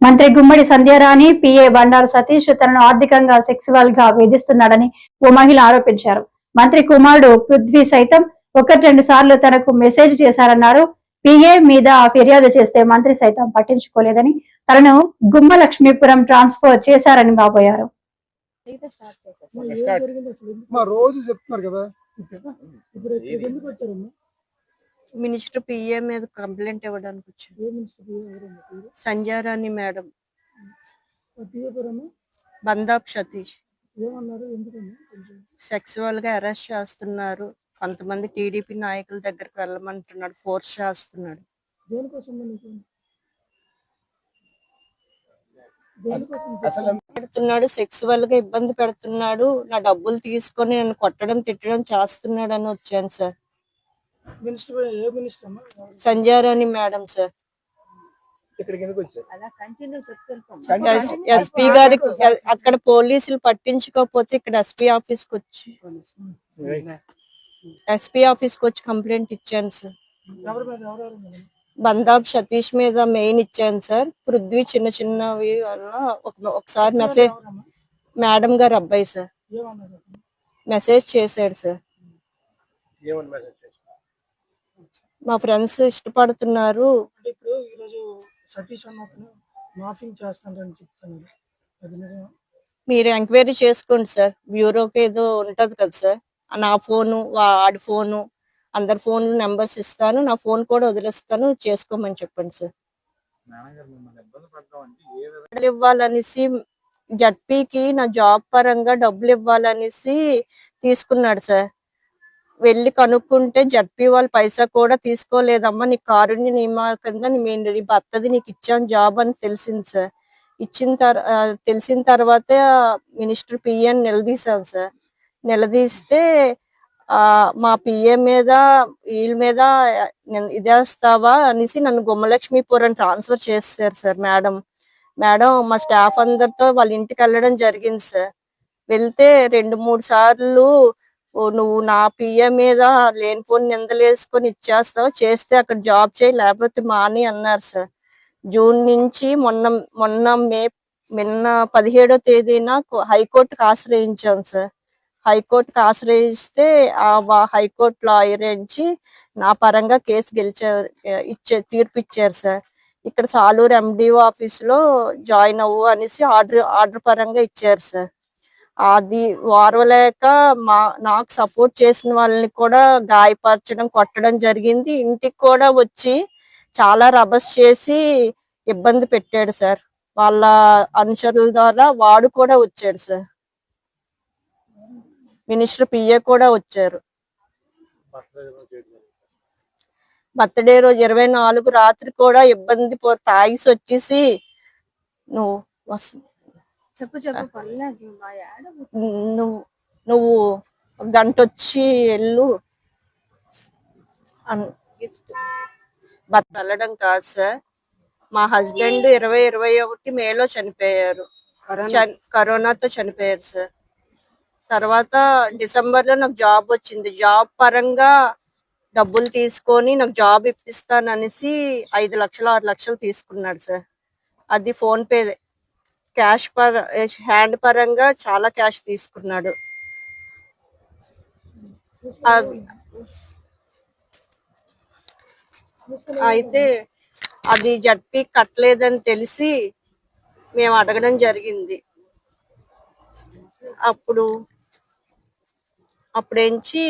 మంత్రి గుమ్మడి సంధ్యారాణి పిఏ బండారు సతీష్ తనను ఆర్థికంగా సెక్సువల్గా వేధిస్తున్నాడని ఓ మహిళ ఆరోపించారు. మంత్రి కుమారుడు పృథ్వీ సైతం ఒకటి రెండు సార్లు తనకు మెసేజ్ చేశారన్నారు. పిఏ మీద ఫిర్యాదు చేస్తే మంత్రి సైతం పట్టించుకోలేదని తనను గుమ్మ లక్ష్మీపురం ట్రాన్స్ఫర్ చేశారని బాబోయారు రోజు చెప్తున్నారు కదా. ఇప్పుడు ఎందుకు వచ్చారమ్మా? మినిస్టర్ పిఏ మీద కంప్లైంట్ ఇవ్వడానికి వచ్చాను సంజారాణి మేడం. బందాబ్ సతీష్. సెక్సువల్గా అరెస్ట్ చేస్తున్నారు. కొంతమంది టీడీపీ నాయకుల దగ్గరికి వెళ్ళమంటున్నాడు. ఫోర్స్ చేస్తున్నాడు. పెడుతున్నాడు సెక్సువల్గా ఇబ్బంది పెడుతున్నాడు. నా డబ్బులు తీసుకొని నన్ను కొట్టడం తిట్టడం చేస్తున్నాడు అని వచ్చాను సార్. మినిస్టర్ ఏ మినిస్టర్ అమ్మా? ఎవరు? Sanjarani madam sir. ఇక్కడికి ఎందుకు వచ్చారు? ఎస్- ఎస్పీ గారికి ఎ- అక్కడ పోలీసులు పట్టించుకోకపోతే ఇక్కడ ఎస్పీ ఆఫీస్కి వచ్చి ఎస్పీ ఆఫీస్కి వచ్చి కంప్లైంట్ ఇచ్చాను సార్. ఎవరి మీద ఎవరెవరు మేడం బందాబ్ సతీష్ మీద మెయిన్ ఇచ్చాను సార్. పృథ్వీ చిన్న చిన్నవి వల్ల ఒక- ఒకసారి మెసేజ్ ఎవరమ్మా? మేడం గారు అబ్బాయి సార్. ఏమన్నారు మెసేజ్ చేశాడు సార్. ఏమని మెసేజ్ చేశారు మా ఫ్రెండ్స్ ఇష్టపడుతున్నారు. అంటే ఇప్పుడు ఈరోజు సతీష్ అన్న అతను మాఫింగ్ చేస్తానని చెప్తున్నారు. అది నిజమా? మీరు ఎంక్వైరీ చేసుకోండి సార్. బ్యూరోకి ఏదో ఉంటది కదా సార్. నా ఫోను వాడి ఫోను అందరి ఫోన్ నెంబర్స్ ఇస్తాను. నా ఫోన్ కూడా వదిలేస్తాను. చేసుకోమని చెప్పండి సార్. డబ్బులు ఇవ్వాలనేసి జడ్పీకి నా జాబ్ పరంగా డబ్బులు ఇవ్వాలనేసి తీసుకున్నాడు సార్. వెళ్ళి కనుక్కుంటే జడ్పీ వాళ్ళు పైసా కూడా తీసుకోలేదమ్మా. నీ కారుణ్య నియమా కింద నీ నీ భర్తది నీకు ఇచ్చాం జాబ్ అని తెలిసింది సార్. ఇచ్చిన తర్ తెలిసిన తర్వాత మినిస్టర్ పిఎన్ నిలదీశాం సార్. నిలదీస్తే మా పిఏ మీద వీళ్ళ మీద ఇదేస్తావా అనేసి నన్ను గుమ్మలక్ష్మీపురం ట్రాన్స్ఫర్ చేశారు సార్ మేడం. మేడం మా స్టాఫ్ అందరితో వాళ్ళ ఇంటికి వెళ్ళడం జరిగింది సార్. వెళ్తే రెండు మూడు సార్లు నువ్వు నా పిఏ మీద లేనిపోని నిందలేసుకొని ఇచ్చేస్తావు? చేస్తే అక్కడ జాబ్ చేయి లేకపోతే మాని అన్నారు సార్ జూన్ నుంచి మొన్న మొన్న మే నిన్న పదిహేడో తేదీన హైకోర్టుకు ఆశ్రయించాం సార్ హైకోర్టుకు ఆశ్రయిస్తే ఆ హైకోర్టు లాయర్ నుంచి నా పరంగా కేసు గెలిచారు ఇచ్చే తీర్పు ఇచ్చారు సార్ ఇక్కడ సాలూరు ఎండిఓ ఆఫీస్లో జాయిన్ అవ్వు అనేసి ఆర్డర్ ఆర్డర్ పరంగా ఇచ్చారు సార్ అది వారవలేక మా నాకు సపోర్ట్ చేసిన వాళ్ళని కూడా గాయపరచడం కొట్టడం జరిగింది. ఇంటికి కూడా వచ్చి చాలా రభస్ చేసి ఇబ్బంది పెట్టాడు సార్. వాళ్ళ అనుచరుల ద్వారా వాడు కూడా వచ్చాడు సార్. మినిస్టర్ పిఏ కూడా వచ్చారు. బర్త్డే రోజు ఇరవై నాలుగు రాత్రి కూడా ఇబ్బంది పో తాగిసి వచ్చేసి నువ్వు వస్- చెప్పు చెప్పు పర్లేదు నువ్వు నువ్వు గంట వచ్చి వెళ్ళు వెళ్ళడం కాదు సార్. మా హస్బెండ్ ఇరవై ఇరవై ఒకటి మేలో చనిపోయారు. చన్- కరోనాతో చనిపోయారు సార్. తర్వాత డిసెంబర్లో నాకు జాబ్ వచ్చింది. జాబ్ పరంగా డబ్బులు తీసుకొని నాకు జాబ్ ఇప్పిస్తాను అనేసి ఐదు లక్షలు ఆరు లక్షలు తీసుకున్నాడు సార్. అది ఫోన్ పే క్యాష్ పర హ్యాండ్ పరంగా చాలా క్యాష్ తీసుకున్నాడు. అయితే అది జడ్పీ కట్టలేదని తెలిసి మేము అడగడం జరిగింది. అప్పుడు అప్పుడేంచి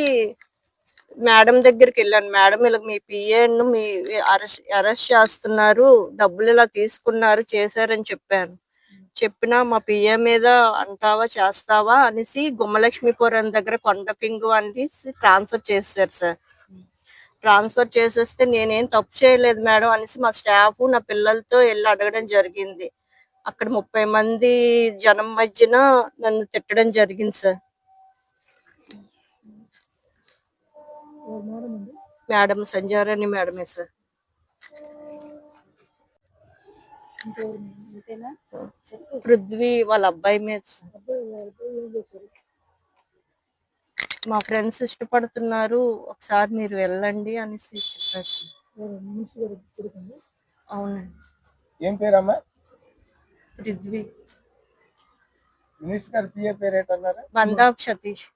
మేడం దగ్గరికి వెళ్ళాను. మేడం ఇలా మీ పిఏను మీ అరెస్ట్ అరెస్ట్ చేస్తున్నారు. డబ్బులు ఇలా తీసుకున్నారు చేశారని చెప్పాను. చెప్పినా మా పిఏ మీద అంటావా చేస్తావా అనేసి గుమ్మలక్ష్మీపురం దగ్గర కొండపింగు అనేసి ట్రాన్స్ఫర్ చేశారు సార్. ట్రాన్స్ఫర్ చేసేస్తే నేనేం తప్పు చేయలేదు మేడం అనేసి మా స్టాఫ్ నా పిల్లలతో వెళ్ళి అడగడం జరిగింది. అక్కడ ముప్పై మంది జనం మధ్యన నన్ను తిట్టడం జరిగింది సార్. మేడం సంజారాణి మేడమే సార్. పృథ్వీ వాళ్ళ అబ్బాయి మీద. మా ఫ్రెండ్స్ ఇష్టపడుతున్నారు ఒకసారి మీరు వెళ్ళండి అనేసి చెప్పారు. అవునండి ఏం పేరమ్మా? పృథ్వీ. మినిస్టర్ గారు పిఏ పేరు ఏంటన్నారు బందాబ్ సతీష్.